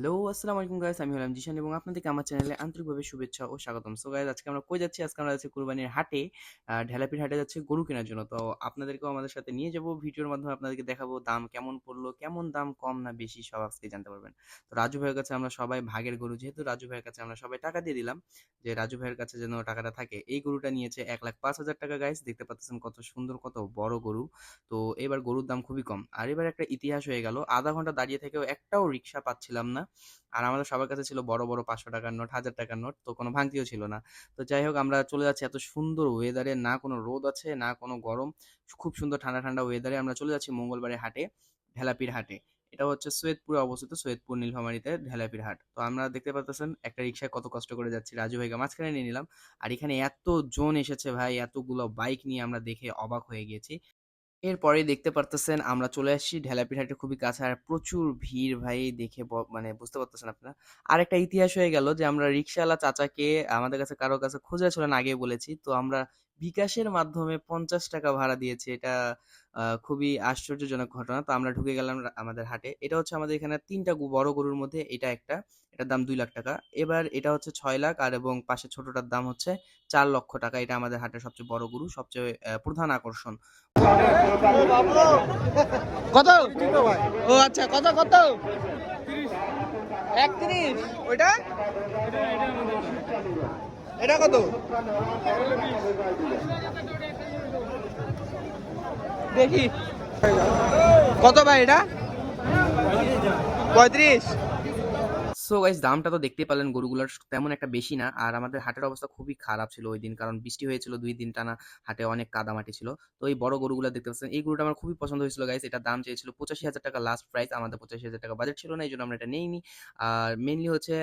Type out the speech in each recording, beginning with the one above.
Hello, আসসালামু আলাইকুম guys আমি হলাম জিশান এবং আপনাদেরকে আমার চ্যানেলে আন্তরিকভাবে শুভেচ্ছা ও স্বাগতম। সো গাইস আজকে আমরা কই যাচ্ছি? আজকে আমরা যাচ্ছি কুরবানির হাটে ঢেলাপির হাটে যাচ্ছি গরু কেনার জন্য। তো আপনাদেরকেও আমাদের সাথে নিয়ে যাব। ভিডিওর মাধ্যমে আপনাদেরকে দেখাবো দাম কেমন পড়ল, কেমন দাম কম না বেশি, সব আজকে জানতে পারবেন। তো রাজু ভাইয়ের কাছে আমরা সবাই ভাগের গরু, যেহেতু রাজু ভাইয়ের কাছে আমরা সবাই টাকা দিয়ে দিলাম যে রাজু ভাইয়ের কাছে যেন টাকাটা থাকে, এই গরুটা নিয়েছে এক লাখ পাঁচ হাজার টাকা গাইস দেখতে পাচ্ছেন কত সুন্দর, কত বড় গরু। তো এবার গরুর দাম খুবই কম। আর এবার একটা ইতিহাস হয়ে গেল। আধা ঘণ্টা দাঁড়িয়ে থেকেও একটাও রিক্সা পাচ্ছিলাম না। আর আমাদের সবার কাছে ছিল বড় বড় পাঁচশো টাকার নোট, হাজার টাকার নোট, তো কোনো ভাঙতিও ছিল না। তো যাই হোক, আমরা চলে যাচ্ছি এত সুন্দর ওয়েদারে না কোনো রোদ আছে, না কোনো গরম। খুব সুন্দর ঠান্ডা ঠান্ডা ওয়েদারে আমরা চলে যাচ্ছি মঙ্গলবারে হাটে ঢেলাপির হাটে। এটা হচ্ছে সৈয়দপুরে অবস্থিত সৈয়দপুর নীলফামারীতে ঢেলাপির হাট। তো আমরা দেখতে পাচ্ছেন একটা রিক্সায় কত কষ্ট করে যাচ্ছি। রাজু ভাইকে মাঝখানে নিয়ে নিলাম। আর এখানে এত জন এসেছে ভাই, এতগুলো বাইক নিয়ে আমরা দেখে অবাক হয়ে গেছি। এরপরে দেখতে পারতেছেন আমরা চলে আসছি ঢেলাপির হাটে খুবই কাছে। আর প্রচুর ভিড় ভাই দেখে মানে বুঝতে পারতেছেন আপনারা। আর একটা ইতিহাস হয়ে গেল যে আমরা রিক্সাওয়ালা চাচাকে আমাদের কাছে কারও কাছে খুঁজে ছিলেন আগে বলেছি। তো আমরা বিকাশের মাধ্যমে পঞ্চাশ টাকা ভাড়া দিয়েছি। এটা খুবই আশ্চর্যজনক ঘটনা। তো আমরা ঢুকে গেলাম আমাদের হাটে। এটা হচ্ছে আমাদের এখানে তিনটা বড় গরুর মধ্যে এটা একটা। এটার দাম দুই লাখ টাকা। এবার এটা হচ্ছে ছয় লাখ আর এবং পাশে ছোটটার দাম হচ্ছে চার লক্ষ টাকা। এটা আমাদের হাটের সবচেয়ে বড় গরু, সবচেয়ে প্রধান আকর্ষণ। কত? ও আচ্ছা কত কত? একত্রিশ। ওইটা? এটা কত? দেখি। কত ভাই এটা? পঁয়ত্রিশ? সো গাইস দামটা তো দেখতে পেলেন গরুগুলোর তেমন একটা বেশি না। আর আমাদের হাটের অবস্থা খুবই খারাপ ছিল ওই দিন, কারণ বৃষ্টি হয়েছিল দুই দিন টানা, হাটে অনেক কাদামাটি ছিল। তো এই বড় গরুগুলো দেখতে পাচ্ছেন, এই গরুটা আমার খুবই পছন্দ হয়েছিল গাইস এটা দাম চেয়েছিল পঁচাশি হাজার টাকা লাস্ট প্রাইস আমাদের পঁচাশি হাজার টাকা বাজেট ছিল না এই জন্য আমরা এটা নেইনি। আর মেনলি হচ্ছে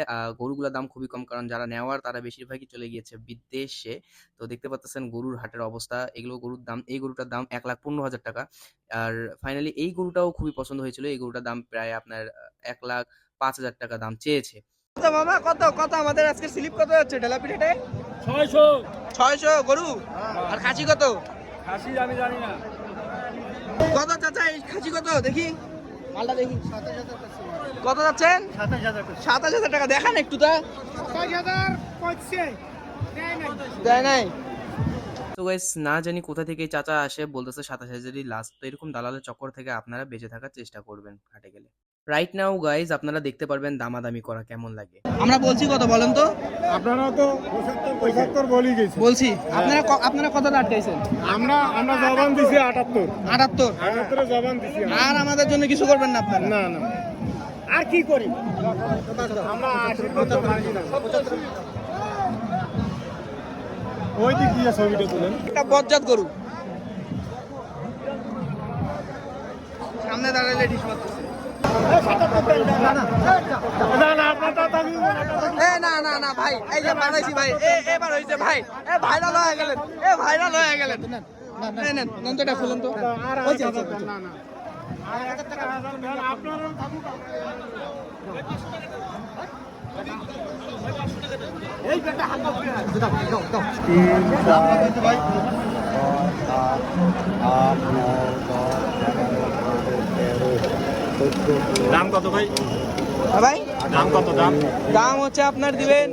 গরুগুলোর দাম খুবই কম, কারণ যারা নেওয়ার তারা বেশিরভাগই চলে গিয়েছে বিদেশে। তো দেখতে পাচ্ছেন গরুর হাটের অবস্থা, এগুলো গরুর দাম, এই গরুটার দাম এক লাখ পনেরো হাজার টাকা। আর ফাইনালি এই গরুটাও খুবই পছন্দ হয়েছিল। এই গরুটার দাম প্রায় আপনার এক লাখ পাঁচ হাজার টাকা দাম চেয়েছে। কত মামা? কত কত? আমাদের আজকে স্লিপ কত যাচ্ছে? ঢেলাপি রেটে ছয়শো। ছয়শো গরু? আর খাসি কত? খাসি আমি জানি না। কত চাচা? এই খাসি কত? দেখি। মালটা দেখি। কত যাচ্ছেন? সাতাশ হাজার হাজার টাকা। দেখান একটু তা। ছয় হাজার দেয় নাই? তো গাইস না জানি কোথা থেকে চাচা আসে বলতেছে সাতাশ হাজারই লাস্ট তো এরকম দালালের চক্কর থেকে আপনারা বেঁচে থাকার চেষ্টা করবেন হাটে গেলে। রাইট নাও গাইজ আপনারা দেখতে পারবেন দামাদামি করা কেমন লাগে। আমরা বলছি কত বলেন তো? আপনারা তো পঁচাত্তর বলি গেছে বলছি আপনারা আপনারা কত আটকাইছেন আমরা আমরা জবান দিছি আটাত্তর। আটাত্তর? আটাত্তরে জবান দিছি আর আমাদের জন্য কিছু করবেন না আপনারা? না না। আর কি করি? আমরা ওই দিক দিয়ে ছবিটা তুলেন একটা বজ্জাত গরু সামনে দাঁড়াইলে ঢিস মারতেছে না না আপনার না না না ভাই এই যে বানাইছি ভাই এবার ভাই এ ভাইরাল হয়ে গেলেন এ ভাইরাল হয়ে গেলেন নন্দটা খুলুন তো আর দাম কত ভাই হ্যাঁ ভাই দাম কত দাম দাম হচ্ছে আপনার দিবেন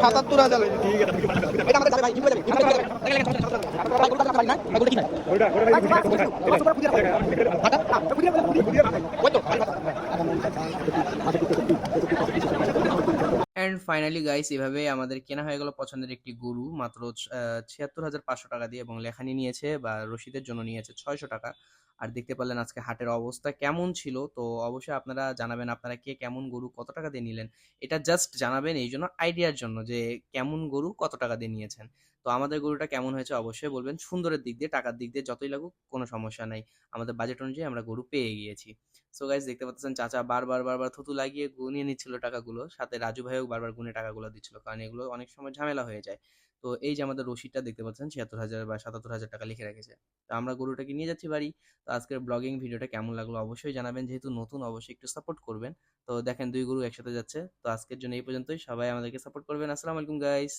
সাতাত্তর হাজার এটা আমাদের ফাইনালি গাইস এভাবে আমাদের কেনা হয়ে গেল পছন্দের একটি গরু। মাত্র ছিয়াত্তর হাজার পাঁচশো টাকা দিয়ে এবং লেখানি নিয়েছে বা রশিদের জন্য নিয়েছে ছয়শো টাকা। আর দেখতে পারলেন আজকে হাটের অবস্থা কেমন ছিল। তো অবশ্যই আপনারা জানাবেন আপনারা কে কেমন গরু কত টাকা দিয়ে নিলেন। এটা জাস্ট জানাবেন এই জন্য আইডিয়ার জন্য যে কেমন গরু কত টাকা দিয়ে নিয়েছেন। তো আমাদের গরুটা কেমন হয়েছে অবশ্যই বলবেন। সুন্দরের দিক দিয়ে, টাকার দিক দিয়ে যতই লাগুক কোনো সমস্যা নাই। আমাদের বাজেট অনুযায়ী আমরা গরু পেয়ে গিয়েছি। সো গাইজ দেখতে পাচ্ছেন চাচা বারবার বারবার থুতু লাগিয়ে গুনিয়ে নিচ্ছিল টাকাগুলো। সাথে রাজু ভাইও বারবার গুনে টাকাগুলো দিচ্ছিল। কারণ এগুলো অনেক সময় ঝামেলা হয়ে যায়। তো এই যে আমাদের রসিদটা দেখতে পাচ্ছেন, ছিয়াত্তর হাজার বা সাতাত্তর হাজার টাকা লিখে রেখেছে। তো আমরা গরুটাকে নিয়ে যাচ্ছি বাড়ি। তো আজকের ব্লগিং ভিডিওটা কেমন লাগল অবশ্যই জানাবেন। যেহেতু নতুন, অবশ্যই একটু সাপোর্ট করবেন। তো দেখেন দুই গরু একসাথে যাচ্ছে। তো আজকের জন্য এই পর্যন্তই। সবাই আমাদেরকে সাপোর্ট করবেন। আসসালামু আলাইকুম গাইস